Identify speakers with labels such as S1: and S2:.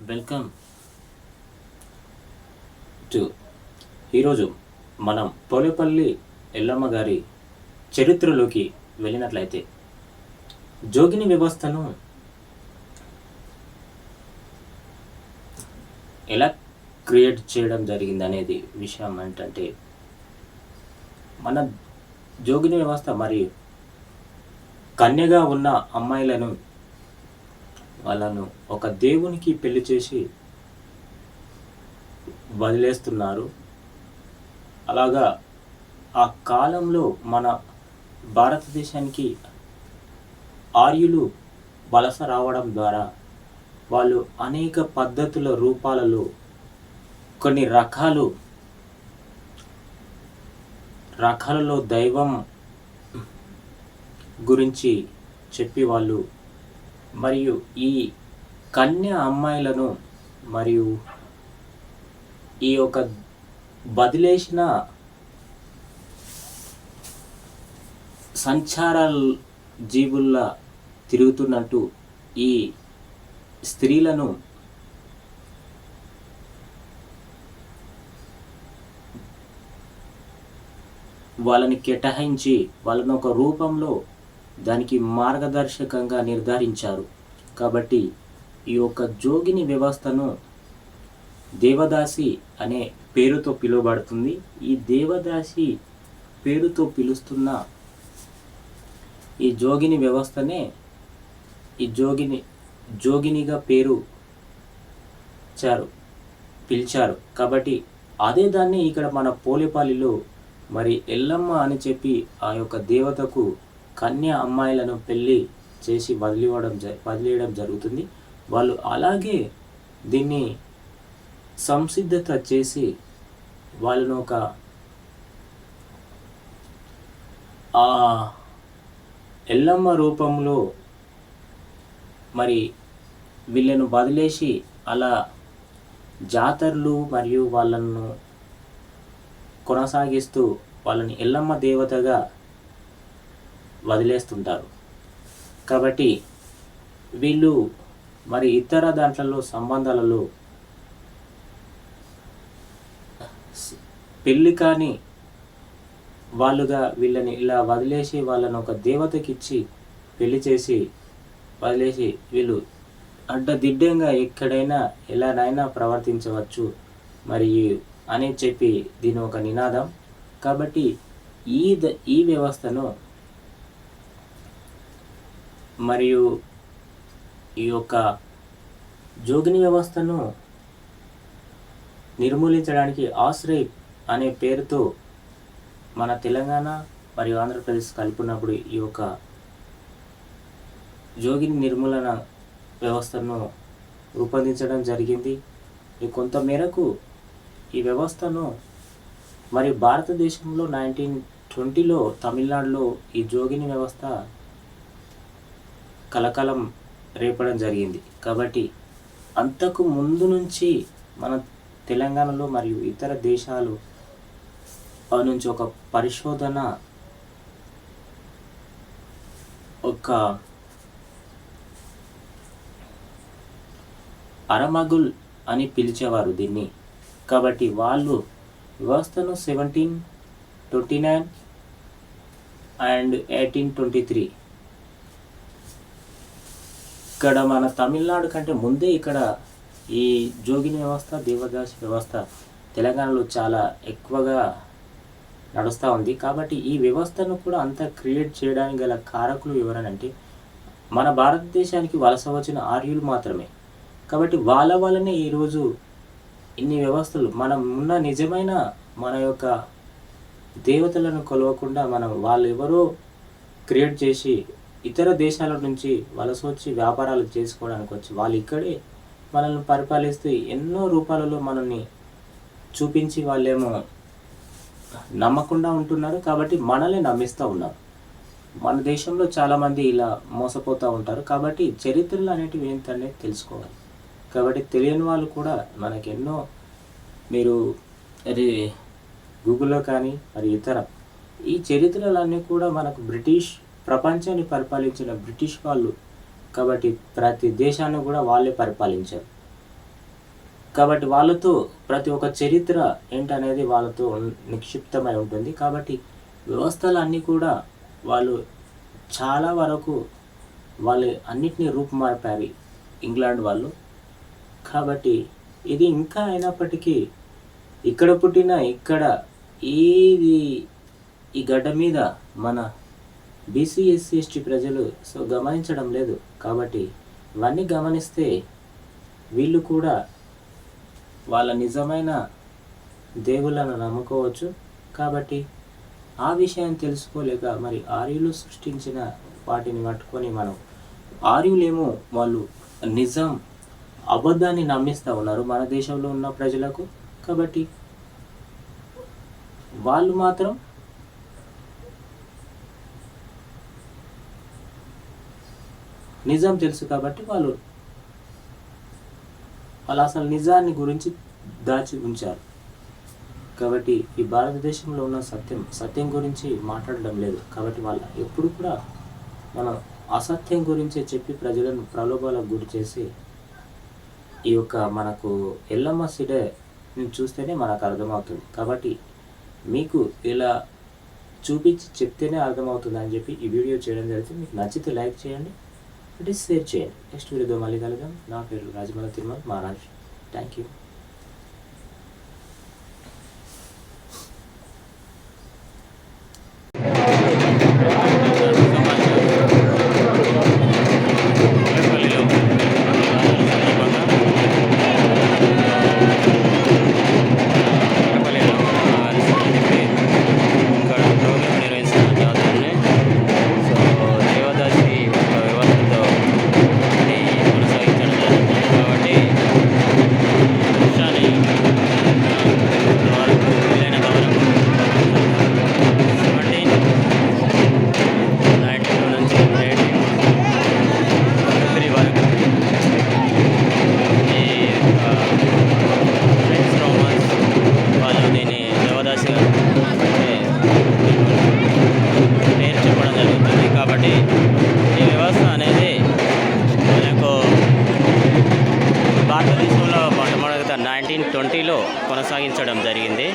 S1: Welcome to ఈరోజు మనం పోలేపల్లి ఎల్లమ్మ గారి చరిత్రలోకి వెళ్ళినట్లయితే జోగిని వ్యవస్థను ఎలా క్రియేట్ చేయడం జరిగింది అనేది విషయం ఏంటంటే మన జోగిని వ్యవస్థ మరియు కన్యగా ఉన్న అమ్మాయిలను వాళ్ళను ఒక దేవునికి పెళ్ళి చేసి వదిలేస్తున్నారు. అలాగా ఆ కాలంలో మన భారతదేశానికి ఆర్యులు వలస రావడం ద్వారా వాళ్ళు అనేక పద్ధతుల రూపాలలో కొన్ని రకాలు రకాలలో దైవం గురించి చెప్పి వాళ్ళు మరియు ఈ కన్య అమ్మాయిలను మరియు ఈ యొక్క బదిలేసిన సంచార జీవుల్లా తిరుగుతున్నట్టు ఈ స్త్రీలను వాళ్ళని కేటాయించి వాళ్ళని ఒక రూపంలో దానికి మార్గదర్శకంగా నిర్ధారించారు. కాబట్టి ఈ యొక్క జోగిని వ్యవస్థను దేవదాసి అనే పేరుతో పిలువబడుతుంది. ఈ దేవదాసి పేరుతో పిలుస్తున్న ఈ జోగిని వ్యవస్థనే ఈ జోగిని జోగినిగా పేరు చారు పిలిచారు. కాబట్టి అదే దాన్ని ఇక్కడ మన పోలేపాలిలో మరి ఎల్లమ్మ అని చెప్పి ఆ యొక్క దేవతకు కన్య అమ్మాయిలను పెళ్ళి చేసి వదిలివ్వడం జ వదిలేయడం జరుగుతుంది. వాళ్ళు అలాగే దీన్ని సంసిద్ధత చేసి వాళ్ళను ఒక ఆ ఎల్లమ్మ రూపంలో మరి వీళ్ళను వదిలేసి అలా జాతరలు మరియు వాళ్ళను కొనసాగిస్తూ వాళ్ళని ఎల్లమ్మ దేవతగా వదిలేస్తుంటారు. కాబట్టి వీళ్ళు మరి ఇతర దాంట్లలో సంబంధాలలో పెళ్ళి కాని వాళ్ళుగా వీళ్ళని ఇలా వదిలేసి వాళ్ళని ఒక దేవతకి ఇచ్చి పెళ్ళి చేసి వదిలేసి వీళ్ళు అడ్డదిడ్డంగా ఎక్కడైనా ఎలానైనా ప్రవర్తించవచ్చు మరియు అని చెప్పి దీని ఒక నినాదం. కాబట్టి ఈ ద ఈ వ్యవస్థను మరియు ఈ యొక్క జోగిని వ్యవస్థను నిర్మూలించడానికి ఆశ్రయ్ అనే పేరుతో మన తెలంగాణ మరియు ఆంధ్రప్రదేశ్ కలిపినప్పుడు ఈ యొక్క జోగిని నిర్మూలన వ్యవస్థను రూపొందించడం జరిగింది. ఈ కొంత మేరకు ఈ వ్యవస్థను మరియు భారతదేశంలో నైన్టీన్ ట్వంటీలో తమిళనాడులో ఈ జోగిని వ్యవస్థ కలకలం రేపడం జరిగింది. కాబట్టి అంతకు ముందు నుంచి మన తెలంగాణలో మరియు ఇతర దేశాలు నుంచి ఒక పరిశోధన ఒక అరమగుల్ అని పిలిచేవారు దీన్ని. కాబట్టి వాళ్ళు వ్యవస్థను seventeen twenty nine and eighteen twenty three ఇక్కడ మన తమిళనాడు కంటే ముందే ఇక్కడ ఈ జోగిని వ్యవస్థ దేవదాసి వ్యవస్థ తెలంగాణలో చాలా ఎక్కువగా నడుస్తూ ఉంది. కాబట్టి ఈ వ్యవస్థను కూడా అంత క్రియేట్ చేయడానికి గల కారకులు ఎవరనంటే మన భారతదేశానికి వలస వచ్చిన ఆర్యులు మాత్రమే. కాబట్టి వాళ్ళ వల్లనే ఈరోజు ఇన్ని వ్యవస్థలు మనం ఉన్న నిజమైన మన యొక్క దేవతలను కొలవకుండా మనం వాళ్ళు ఎవరో క్రియేట్ చేసి ఇతర దేశాల నుంచి వలస వచ్చి వ్యాపారాలు చేసుకోవడానికి వచ్చి వాళ్ళు ఇక్కడే మనల్ని పరిపాలిస్తూ ఎన్నో రూపాలలో మనల్ని చూపించి వాళ్ళేమో నమ్మకుండా ఉంటున్నారు కాబట్టి మనల్ని నమ్మిస్తూ ఉన్నారు. మన దేశంలో చాలామంది ఇలా మోసపోతూ ఉంటారు కాబట్టి చరిత్రలు అనేటివి ఏంటనేది తెలుసుకోవాలి. కాబట్టి తెలియని వాళ్ళు కూడా మనకి ఎన్నో మీరు అది గూగుల్లో కానీ మరి ఇతర ఈ చరిత్రలన్నీ కూడా మనకు బ్రిటిష్ ప్రపంచాన్ని పరిపాలించిన బ్రిటిష్ వాళ్ళు కాబట్టి ప్రతి దేశాన్ని కూడా వాళ్ళే పరిపాలించారు. కాబట్టి వాళ్ళతో ప్రతి ఒక్క చరిత్ర ఏంటనేది వాళ్ళతో నిక్షిప్తమై ఉంటుంది. కాబట్టి వ్యవస్థలు అన్నీ కూడా వాళ్ళు చాలా వరకు వాళ్ళు అన్నిటినీ రూపుమాపారు ఇంగ్లాండ్ వాళ్ళు. కాబట్టి ఇది ఇంకా అయినప్పటికీ ఇక్కడ పుట్టిన ఇక్కడ ఏది ఈ గడ్డ మీద మన బీసీ ఎస్సీ ఎస్టీ ప్రజలు సో గమనించడం లేదు కాబట్టి ఇవన్నీ గమనిస్తే వీళ్ళు కూడా వాళ్ళ నిజమైన దేవుళ్ళను నమ్ముకోవచ్చు. కాబట్టి ఆ విషయం తెలుసుకోలేక మరి ఆర్యులు సృష్టించిన వాటిని పట్టుకొని మనం ఆర్యులేమో వాళ్ళు నిజం అబద్ధాన్ని నమ్మిస్తూ ఉన్నారు మన దేశంలో ఉన్న ప్రజలకు కాబట్టి వాళ్ళు మాత్రం నిజం తెలుసు కాబట్టి వాళ్ళు వాళ్ళు అసలు నిజాన్ని గురించి దాచి ఉంచారు. కాబట్టి ఈ భారతదేశంలో ఉన్న సత్యం సత్యం గురించి మాట్లాడడం లేదు. కాబట్టి వాళ్ళు ఎప్పుడు కూడా మనం అసత్యం గురించే చెప్పి ప్రజలను ప్రలోభాలకు గురి చేసి ఈ యొక్క మనకు ఎల్లమ్మ సిడే చూస్తేనే మనకు అర్థమవుతుంది. కాబట్టి మీకు ఇలా చూపించి చెప్తేనే అర్థమవుతుంది అని చెప్పి ఈ వీడియో చేయడం జరిగింది. మీకు నచ్చితే లైక్ చేయండి. అంటే షేర్ చేయండి నెక్స్ట్ వీడియోతో మళ్ళీ కలుద్దాం నా పేరు రాజమల తిరుమల మహారాజ్ థ్యాంక్ యూ
S2: కొనసాగించడం జరిగింది.